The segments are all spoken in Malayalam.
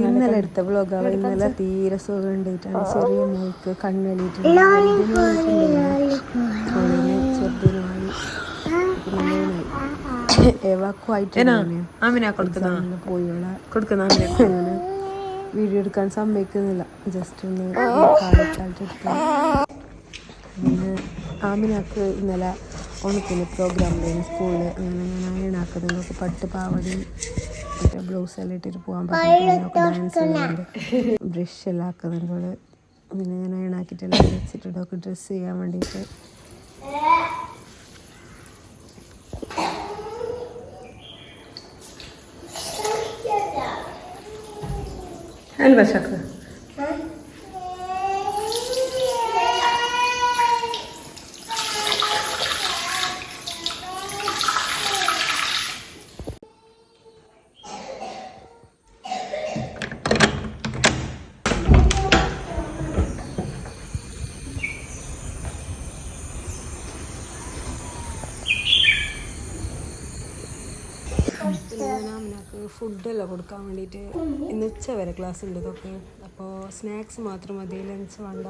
ഇന്നലെ എടുത്ത വ്ളോഗാണ് ഇന്നലെ തീരെ സുഖം ഉണ്ടായിട്ടാണ് ചെറിയ മോൾക്ക് കണ്ണെളിയിട്ടുണ്ട് ചെറുതിനുമായി വീഡിയോ എടുക്കാൻ സമ്മതിക്കുന്നില്ല. ജസ്റ്റ് ഒന്ന് പിന്നെ ആമിനാക്ക് ഇന്നലെ ഓണത്തിന് പ്രോഗ്രാമിലായിരുന്നു സ്കൂളിൽ അങ്ങനെ ഞാൻ അയണാക്കുന്നതൊക്കെ പട്ട് പാവടി മറ്റേ ബ്ലൗസ് എല്ലാം ഇട്ടിട്ട് പോകാൻ പറ്റും. ബ്രഷ് എല്ലാം ആക്കുന്നുണ്ട് പിന്നെ ഞാൻ അയണാക്കിട്ടെല്ലാം വെച്ചിട്ടുണ്ട് ഒക്കെ ഡ്രസ്സ് ചെയ്യാൻ വേണ്ടിയിട്ട്. അൽവ ശക്ര പിന്നെ ഞാൻ അമ്മയ്ക്ക് ഫുഡെല്ലാം കൊടുക്കാൻ വേണ്ടിയിട്ട്. ഇന്ന് ഉച്ച വരെ ക്ലാസ് ഉണ്ട് ഇതൊക്കെ. അപ്പോൾ സ്നാക്സ് മാത്രം മതി ലഞ്ച് വേണ്ട.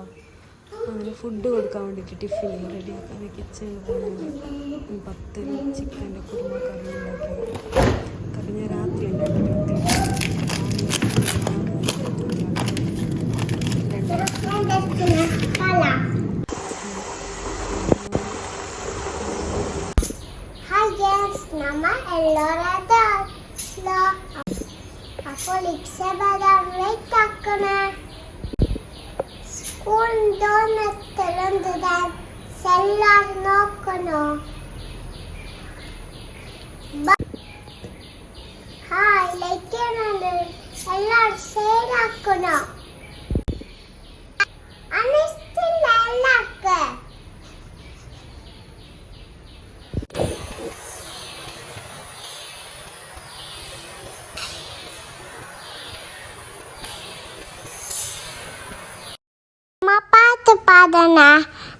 അങ്ങനെ ഫുഡ് കൊടുക്കാൻ വേണ്ടിയിട്ട് ടിഫിൻ റെഡി റെഡിയാക്കാൻ കിച്ചണിൽ പോകുന്നുണ്ട് പത്ത് ചിക്കന്റെ കുറുമ കറി ഉണ്ടാക്കി. കറി ഞാൻ രാത്രി ഉണ്ടാക്കി Hi guys, നമ്മ എല്ലാവരും അപ്പോൾ ഇക്ഷബദം വെയിറ്റ് ആക്കണേ സ്കൂൾ തോന്നത്തിലെന്താൻ എല്ലാവരും നോക്കണോ ഹായ് ലൈക്ക് ചെയ്യണുണ്ട് എല്ലാവരും ഷെയർ ആക്കണോ അനിഷ്ടമില്ല എല്ലാവർക്കും പാടണ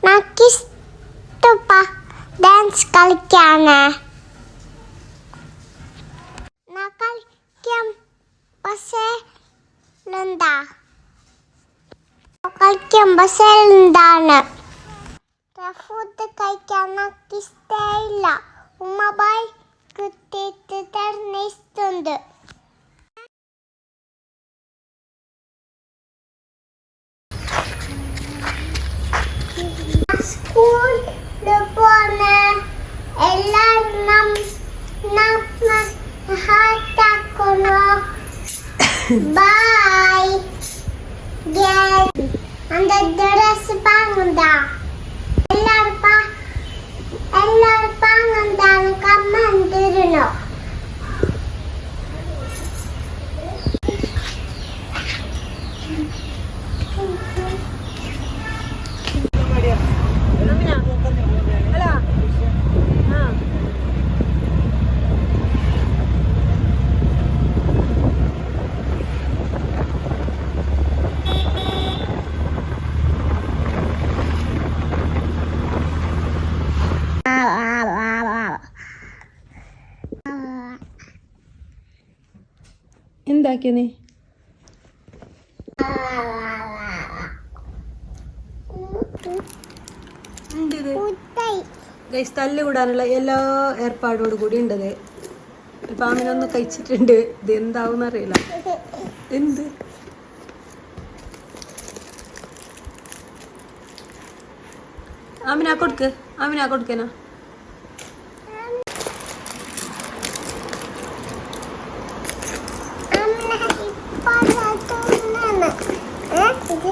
നമുക്കിഷ്ടപ്പ ഡാൻസ് കളിക്കാണ് ഞാൻ കളിക്കാം പക്ഷേ എന്താ കളിക്കാം പക്ഷേ എന്താണ് ഫുഡ് കഴിക്കാൻ നമുക്ക് ഇഷ്ടമില്ല ഉമ്മ ബൈ കുത്തിയിട്ട് തരുന്ന ഇഷ്ടമുണ്ട് பாய் அந்த ட்ரெஸ் பாங்கண்டா எல்லாரும் பா எல்லாரும் பாங்கண்டான்னு கம்மன் திருணும் എന്താക്കിയ നീ മുട്ടൈ ഗൈസ് തല്ല് കൂടാനുള്ള എല്ലാ ഏർപ്പാടോട് കൂടി ഉണ്ടത് ഇപ്പം ആമിനൊന്ന് കഴിച്ചിട്ടുണ്ട്. ഇത് എന്താവും അറിയില്ല എന്ത്? ആമിനാ കൊടുക്ക്. ആമിനാ കൊടുക്കനാ ഏ ഇത്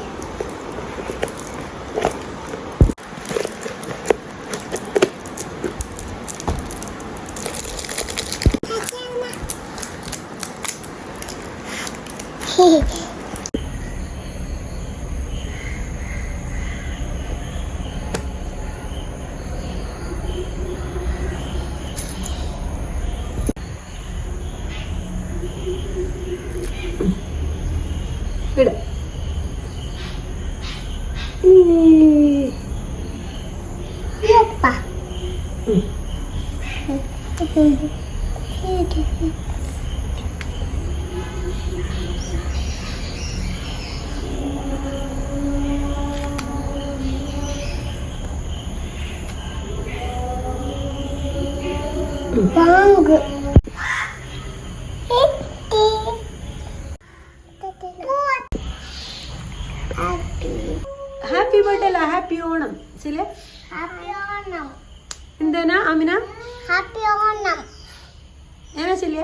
い。やっぱ。うん。ング。എന്തേനാ അമിന ഹാപ്പി ഓണം ഏനാ ചില്ല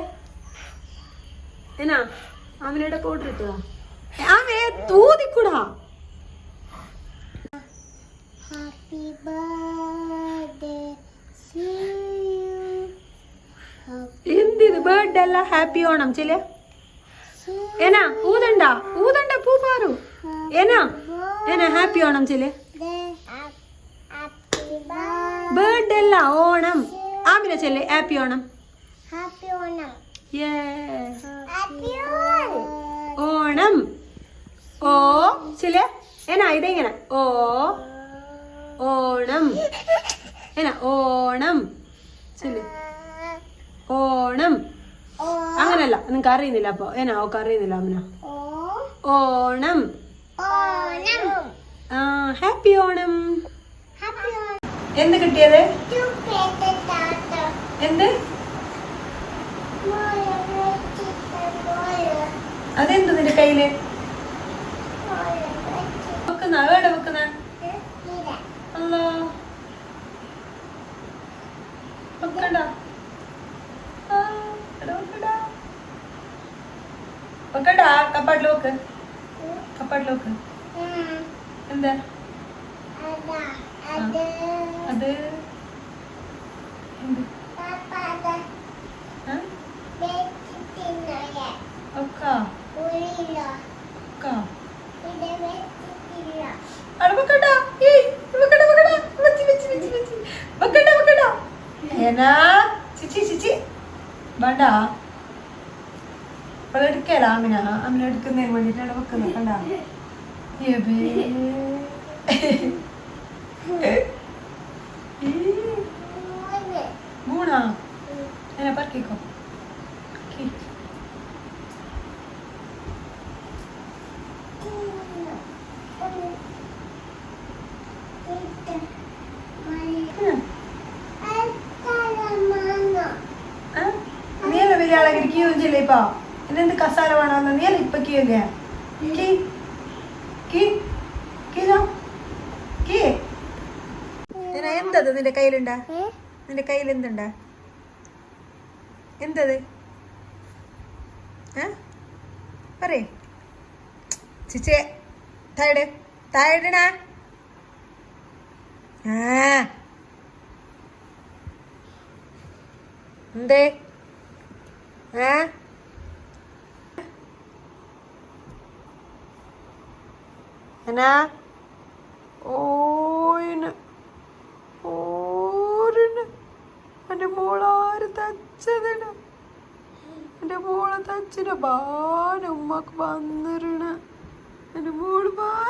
ഏനാ? അമിനയുടെ കോട്ട് കിട്ടുക ആമേ തൂതിക്കൂടാ. ഹാപ്പി ബർത്ത്ഡേ എന്തിത്? ബർത്ത്ഡേ അല്ല ഹാപ്പി ഓണം ചില എന്നാ ഊതണ്ട ഊതണ്ട പൂ പാറു. എന്നാ എന്നാ ഹാപ്പി ഓണം ചില ഹാപ്പി ബർത്ത്ഡേ അല്ല ഓണം. ആമിന ചെല്ലേ ഹാപ്പി ഓണം. ഹാപ്പി ഓണം. ഓണം. ഓ ചില എന്നാ ഇതെങ്ങനെ? ഓ ഓണം. എന്നാ ഓണം. ചില ഓണം. അങ്ങനല്ല നിങ്ങൾക്ക് അറിയുന്നില്ല അപ്പൊ. ഏനാ ഓക്ക് അറിയുന്നില്ല അമ്മന ഓണം. ഓണം. ആ ഹാപ്പി ഓണം. എന്ത് കിട്ടിയത്? എന്ത്? അതെന്ത് നിന്റെ കയ്യിൽ? വെക്കുന്ന എവിടെ വെക്കുന്ന. അല്ലോ വെക്കണ്ട. കപ്പാട്ടിൽ വെക്ക്. കപ്പാട്ടിൽ വെക്ക്. എന്താ? അതാ വേണ്ട. ഇപ്പോൾ എടുക്കല അമിന. അമിന എടുക്കുന്നതിന് വേണ്ടിയിട്ടാണ് വെക്കുന്നത് കണ്ട? മൂന്നാ എന്നെ പറക്കിക്കോ. ആ? നീയല്ലേ വലിയ ആളെ കിയും ചെയ്യില്ലേ ഇപ്പൊ? എന്നെന്ത് കസാര വേണമെന്ന് നീയല്ലേ ഇപ്പൊ കിയൂല്ലേ കീ. നിന്റെ കയ്യിലുണ്ടാ? നിന്റെ കയ്യിൽ എന്തുണ്ടാ? എന്തത്? പറയേ. ചിച്ചേ താഴെ താഴെടണ ആ. എന്തേ? ഏ എന്നാ? చిర బాగా నమ్మకు అందరూ నన్ను మూడు బాగా